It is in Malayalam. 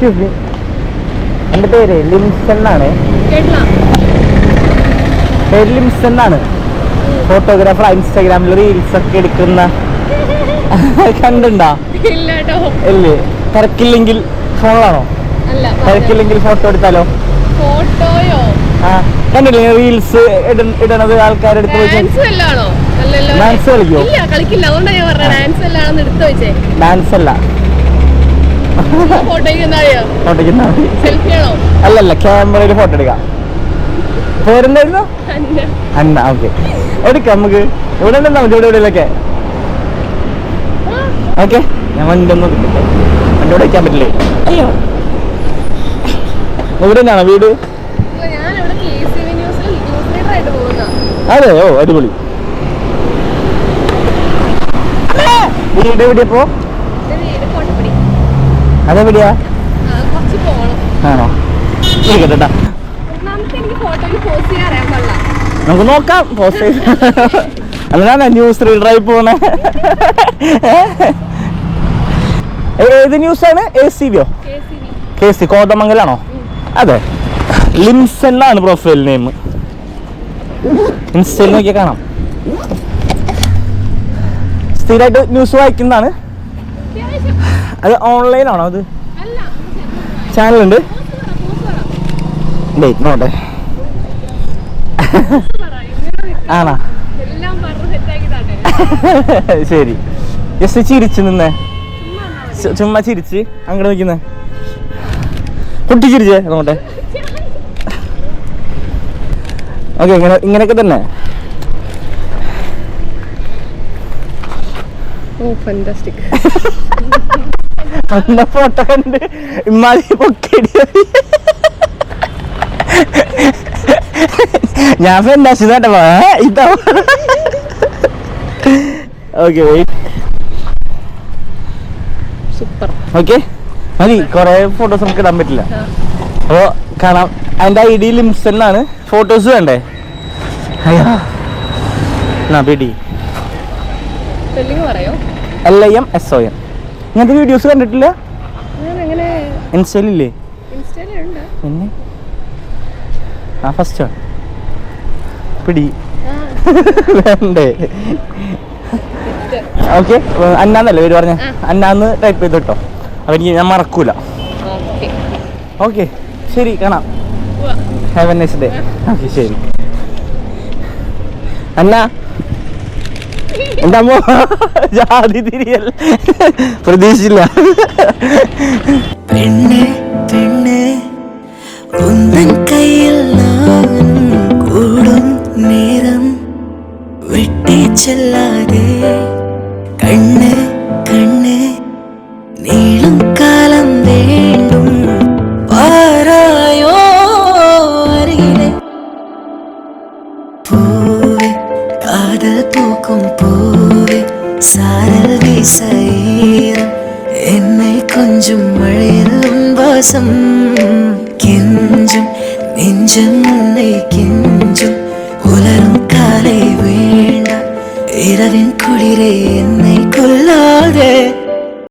എക്സ്ക്യൂസ് മീ എന്റെ പേര് ലിംസൺ എന്നാണ് പേര് ലിംസൺ എന്നാണ് ഫോട്ടോഗ്രാഫർ ഇൻസ്റ്റാഗ്രാമിൽ റീൽസ് ഒക്കെ എടുക്കുന്ന. കണ്ടുണ്ടോ ഇല്ല? തിരക്കില്ലെങ്കിൽ ഫോണിലാണോ തിരക്കില്ലെങ്കിൽ ഫോട്ടോ എടുത്താലോ? ഫോട്ടോയോ കണ്ടില്ലേ റീൽസ് ഇടണത് ആൾക്കാരെടുത്ത് ഡാൻസ് കളിക്കോ? ഡാൻസ് അല്ല. അല്ലല്ല ക്യാമറയിൽ ഫോട്ടോ എടുക്കാം. പേരെന്തായിരുന്നു? അന്ന. ഓക്കെ. എടുക്കാം നമുക്ക്. ഇവിടെ നിന്നാ മതി ഇവിടെ ഇവിടെയൊക്കെ. ഓക്കെ ഞാൻ വണ്ടി ഒന്ന്. വണ്ടി ഇവിടെ വയ്ക്കാൻ പറ്റില്ലേ? അയ്യോ. ഇവിടെ തന്നെയാണോ വീട്? അതെ ഓ അടിപൊളി. വീട് എവിടെയപ്പോ അതെവിടെയാ ആണോ? നമുക്ക് നോക്കാം പോസ്റ്റ് അല്ലാതെ ന്യൂസ് റീഡറായി പോണേ. ഏത് ന്യൂസാണ് എ സി വിയോ കെ സി കോതമംഗലാണോ? അതെ. ലിംസ് എന്നാണ് പ്രൊഫൈൽ നെയിം ഇൻസ്റ്റയിൽ നോക്കിയാൽ കാണാം. സ്ഥിരമായിട്ട് ന്യൂസ് വായിക്കുന്നതാണ്. അത് ഓൺലൈനാണോ അത്? ചാനലുണ്ട് ഡേറ്റ് നോട്ടെ ആണോ? ശരി. ജസ്റ്റ് ചിരിച്ചു നിന്നേ. ചുമ്മാ ചിരിച്ച്. അങ്ങോട്ട് നിൽക്കുന്നേ. കുട്ടി ചിരിച്ചേ നോട്ടെ ഓക്കെ ഇങ്ങനെ ഇങ്ങനെയൊക്കെ തന്നെ. ഓ ഫാന്റാസ്റ്റിക് അന്ന ഫോട്ടോ കണ്ട് ഇമ്മാതി പൊക്കടി ഞാൻ എന്താ കേട്ടോ ഇതാ ഓക്കെ വെയിറ്റ് സൂപ്പർ ഓക്കെ മതി കുറെ ഫോട്ടോസ് നമുക്ക് ഇടാൻ പറ്റില്ല. അപ്പോൾ കാണാം. അതിന്റെ ഐ ഡി ലിംസ് ഫോട്ടോസ് വേണ്ടേ? അയ്യോ. എന്നാ പിടി. L I M S O N ഇങ്ങനത്തെ വീഡിയോസ് കണ്ടിട്ടില്ല? ഇൻസ്റ്റയിലില്ലേ? പിന്നെ? ആ ഫസ്റ്റ് പിടി. വേണ്ടേ? ഓക്കെ അന്നാന്നല്ലേ പേര് പറഞ്ഞ? അന്നാന്ന് ടൈപ്പ് ചെയ്ത് കേട്ടോ അപ്പം എനിക്ക് ഞാൻ മറക്കൂല. ഓക്കെ. ഓക്കെ ശരി കാണാം. Have a nice day okay ശരി. അന്ന? എന്താ ജാതി തിരിയൽ. പ്രതീക്ഷിച്ചില്ല. പെണ്ണെ പെണ്ണെ ഉന്തൻ കയ്യിൽ കൂടും നേരം വെട്ടിച്ചെല്ലാതെ കണ്ണ് കണ്ണ് നീളും കാലം വേണ്ടും காதல் தூக்கும் பூவே சாரல் வீச என்னை கொஞ்சம் மழையிலும் வாசம் கெஞ்சும் நெஞ்சம் உன்னை கெஞ்சும் உலரும் காலை வேண்டாம் இரவின் குளிரே என்னை கொள்ளாதே.